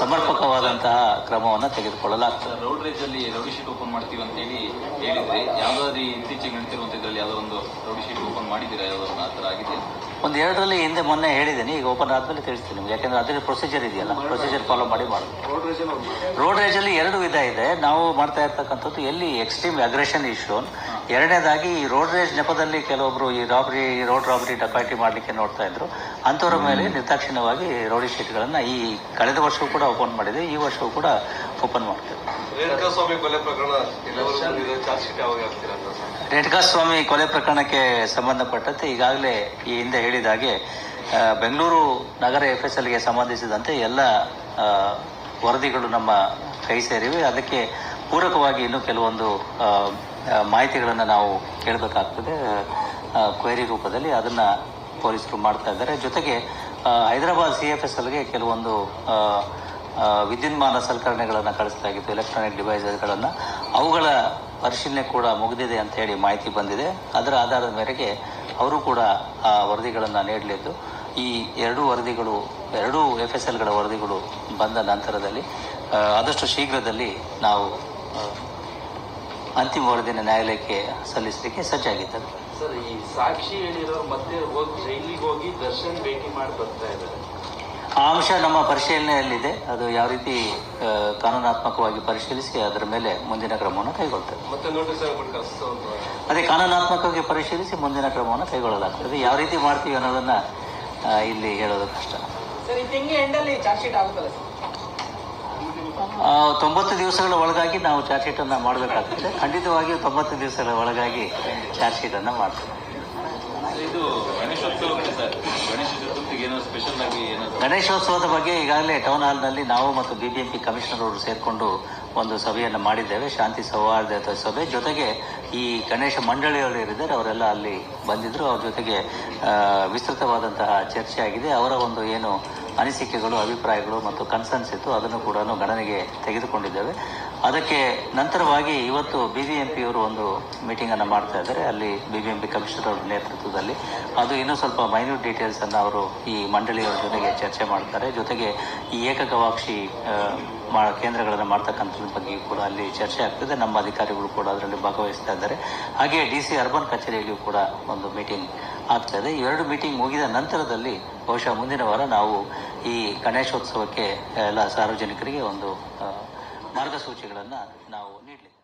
ಸಮರ್ಪಕವಾದಂತಹ ಕ್ರಮವನ್ನು ತೆಗೆದುಕೊಳ್ಳಲಾಗ್ತದೆ. ರೋಡ್ ರೇಜ್ ಅಲ್ಲಿ rowdy sheet open ಮಾಡ್ತೀವಿ ಅಂತ ಹೇಳಿ ಹೇಳಿದ್ರೆ, ಯಾವ್ದಾದ್ರು ಇತ್ತೀಚೆಗೆ ನಡೀತಿರುವಂತ ಇದ್ರಲ್ಲಿ ಯಾವ್ದೋ ಒಂದು ರೌಡಿ ಶೀಟ್ ಓಪನ್ ಮಾಡಿದ್ದೀರಾ, ಯಾವ್ದಾದ್ರು ಆ ಥರ ಆಗಿದೆ ಒಂದು ಎರಡರಲ್ಲಿ ಹಿಂದೆ ಮೊನ್ನೆ ಹೇಳಿದ್ದೀನಿ ಈಗ ಓಪನ್ ಆದ್ಮೇಲೆ ತಿಳಿಸ್ತೀನಿ ನಿಮ್ಗೆ. ಯಾಕಂದ್ರೆ ಅದರಲ್ಲಿ ಪ್ರೊಸೀಜರ್ ಇದೆಯಲ್ಲ ಪ್ರೊಸೀಜರ್ ಫಾಲೋ ಮಾಡಿ ಮಾಡೋದು. ರೋಡ್ ರೇಜ್ ಅಲ್ಲಿ ಎರಡು ವಿಧ ಇದೆ. ನಾವು ಮಾಡ್ತಾ ಇರ್ತಕ್ಕಂಥದ್ದು ಎಲ್ಲಿ ಎಕ್ಸ್ಟ್ರೀಮ್ ಅಗ್ರೆಷನ್ ಇಶ್ಯೂ ಎರಡನೇದಾಗಿ ಈ ರೋಡ್ ರೇಜ್ ನೆಪದಲ್ಲಿ ಕೆಲವೊಬ್ರು ಈ ರಾಬರಿ ರೋಡ್ ರಾಬರಿ ಡಕಾಯಿಟಿ ಮಾಡಲಿಕ್ಕೆ ನೋಡ್ತಾ ಇದ್ರು. ಅಂಥವ್ರ ಮೇಲೆ ನಿರ್ದಾಕ್ಷಿಣ್ಯವಾಗಿ ರೋಡಿ ಶೀಟ್ಗಳನ್ನು ಈ ಕಳೆದ ವರ್ಷವೂ ಕೂಡ ಓಪನ್ ಮಾಡಿದೆ ಈ ವರ್ಷವೂ ಕೂಡ ಓಪನ್ ಮಾಡ್ತೇವೆ. ರೇಣುಕಾ ಸ್ವಾಮಿ ಕೊಲೆ ಪ್ರಕರಣ ಎಲ್ಲರೂ ಚಾರ್ಜ್ ಶೀಟ್ ಯಾವಾಗ ಹಾಕ್ತೀರಾ ಅಂತ ರೇಣುಕಾ ಸ್ವಾಮಿ ಕೊಲೆ ಪ್ರಕರಣಕ್ಕೆ ಸಂಬಂಧಪಟ್ಟಂತೆ ಈಗಾಗಲೇ ಈ ಹಿಂದೆ ಹೇಳಿದ ಹಾಗೆ ಬೆಂಗಳೂರು ನಗರ ಎಫ್ ಎಸ್ ಎಲ್ಗೆ ಸಂಬಂಧಿಸಿದಂತೆ ಎಲ್ಲ ವರದಿಗಳು ನಮ್ಮ ಕೈ ಸೇರಿವೆ. ಅದಕ್ಕೆ ಪೂರಕವಾಗಿ ಇನ್ನೂ ಕೆಲವೊಂದು ಮಾಹಿತಿಗಳನ್ನು ನಾವು ಕೇಳಬೇಕಾಗ್ತದೆ. ಕ್ವೈರಿ ರೂಪದಲ್ಲಿ ಅದನ್ನು ಪೊಲೀಸರು ಮಾಡ್ತಾ ಇದ್ದಾರೆ. ಜೊತೆಗೆ ಹೈದರಾಬಾದ್ ಸಿ ಎಫ್ ಎಸ್ ಎಲ್ಗೆ ಕೆಲವೊಂದು ವಿದ್ಯುನ್ಮಾನ ಸಲಕರಣೆಗಳನ್ನು ಕಳಿಸಲಾಗಿತ್ತು ಎಲೆಕ್ಟ್ರಾನಿಕ್ ಡಿವೈಸಸ್ಗಳನ್ನು ಅವುಗಳ ಪರಿಶೀಲನೆ ಕೂಡ ಮುಗಿದಿದೆ ಅಂತ ಹೇಳಿ ಮಾಹಿತಿ ಬಂದಿದೆ. ಅದರ ಆಧಾರದ ಮೇರೆಗೆ ಅವರು ಕೂಡ ಆ ವರದಿಗಳನ್ನು ನೀಡಲಿದ್ದು. ಈ ಎರಡೂ ವರದಿಗಳು, ಎರಡೂ ಎಫ್ ಎಸ್ ಎಲ್ಗಳ ವರದಿಗಳು ಬಂದ ನಂತರದಲ್ಲಿ ಆದಷ್ಟು ಶೀಘ್ರದಲ್ಲಿ ನಾವು ಅಂತಿಮ ವರದಿನ ನ್ಯಾಯಾಲಯಕ್ಕೆ ಸಲ್ಲಿಸಲಿಕ್ಕೆ ಸಜ್ಜಾಗಿದ್ದಾರೆ ಸರ್, ಈ ಸಾಕ್ಷಿ ಹೇಳಿರೋರು ಮತ್ತೆ ಹೋಗಿ, ಜೈಲಿಗೆ ಹೋಗಿ ದರ್ಶನ್ ಭೇಟಿ ಮಾಡಿ ಬರ್ತಾ ಇದ್ದಾರೆ. ಆ ಅಂಶ ನಮ್ಮ ಪರಿಶೀಲನೆಯಲ್ಲಿದೆ. ಅದು ಯಾವ ರೀತಿ ಕಾನೂನಾತ್ಮಕವಾಗಿ ಪರಿಶೀಲಿಸಿ ಅದರ ಮೇಲೆ ಮುಂದಿನ ಕ್ರಮವನ್ನು ಕೈಗೊಳ್ತೇವೆ ಅದೇ ಕಾನೂನಾತ್ಮಕವಾಗಿ ಪರಿಶೀಲಿಸಿ ಮುಂದಿನ ಕ್ರಮವನ್ನು ಕೈಗೊಳ್ಳಲಾಗ್ತದೆ. ಯಾವ ರೀತಿ ಮಾಡ್ತೀವಿ ಅನ್ನೋದನ್ನ ಇಲ್ಲಿ ಹೇಳೋದು ಕಷ್ಟ. ಶೀಟ್ ತೊಂಬತ್ತು ದಿವಸಗಳ ಒಳಗಾಗಿ ನಾವು ಚಾರ್ಜ್ ಶೀಟನ್ನು ಮಾಡಬೇಕಾಗ್ತದೆ. ಖಂಡಿತವಾಗಿಯೂ ತೊಂಬತ್ತು ದಿವಸಗಳ ಒಳಗಾಗಿ ಚಾರ್ಜ್ ಶೀಟನ್ನು ಮಾಡ್ತೇವೆ. ಗಣೇಶೋತ್ಸವದ ಬಗ್ಗೆ ಈಗಾಗಲೇ ಟೌನ್ ಹಾಲ್ನಲ್ಲಿ ನಾವು ಮತ್ತು ಬಿಬಿಎಂಪಿ ಕಮಿಷನರ್ ಅವರು ಸೇರಿಕೊಂಡು ಒಂದು ಸಭೆಯನ್ನು ಮಾಡಿದ್ದೇವೆ, ಶಾಂತಿ ಸೌಹಾರ್ದ ಸಭೆ. ಜೊತೆಗೆ ಈ ಗಣೇಶ ಮಂಡಳಿಯವರು ಇರಿದ್ದಾರೆ, ಅವರೆಲ್ಲ ಅಲ್ಲಿ ಬಂದಿದ್ದರು ಅವ್ರ ಜೊತೆಗೆ ವಿಸ್ತೃತವಾದಂತಹ ಚರ್ಚೆ ಆಗಿದೆ ಅವರ ಒಂದು ಏನು ಅನಿಸಿಕೆಗಳು, ಅಭಿಪ್ರಾಯಗಳು ಮತ್ತು ಕನ್ಸರ್ನ್ಸ್ ಇತ್ತು, ಅದನ್ನು ಕೂಡ ಗಣನೆಗೆ ತೆಗೆದುಕೊಂಡಿದ್ದೇವೆ. ಅದಕ್ಕೆ ನಂತರವಾಗಿ ಇವತ್ತು ಬಿ ಬಿ ಎಂ ಪಿಯವರು ಒಂದು ಮೀಟಿಂಗನ್ನು ಮಾಡ್ತಾ ಇದ್ದಾರೆ. ಅಲ್ಲಿ B B M P commissioner ಅವರ ನೇತೃತ್ವದಲ್ಲಿ. ಅದು ಇನ್ನೂ ಸ್ವಲ್ಪ ಮೈನ್ಯೂಟ್ ಡೀಟೇಲ್ಸನ್ನು ಅವರು ಈ ಮಂಡಳಿಯವರ ಜೊತೆಗೆ ಚರ್ಚೆ ಮಾಡ್ತಾರೆ. ಜೊತೆಗೆ ಈ ಏಕಗವಾಕ್ಷಿ ಮಾ, ಕೇಂದ್ರಗಳನ್ನು ಮಾಡ್ತಕ್ಕಂಥದ್ರ ಬಗ್ಗೆಯೂ ಕೂಡ ಅಲ್ಲಿ ಚರ್ಚೆ ಆಗ್ತದೆ. ನಮ್ಮ ಅಧಿಕಾರಿಗಳು ಕೂಡ ಅದರಲ್ಲಿ ಭಾಗವಹಿಸ್ತಾ ಇದ್ದಾರೆ. ಹಾಗೆ ಡಿ ಸಿ ಅರ್ಬನ್ ಕಚೇರಿಯಲ್ಲಿಯೂ ಕೂಡ ಒಂದು ಮೀಟಿಂಗ್ ಆಗ್ತದೆ. ಎರಡು ಮೀಟಿಂಗ್ ಮುಗಿದ ನಂತರದಲ್ಲಿ ಬಹುಶಃ ಮುಂದಿನ ವಾರ ನಾವು ಈ ಗಣೇಶೋತ್ಸವಕ್ಕೆ ಎಲ್ಲ ಸಾರ್ವಜನಿಕರಿಗೆ ಒಂದು ಮಾರ್ಗಸೂಚಿಗಳನ್ನು ನಾವು ನೀಡಲಿದ್ದೇವೆ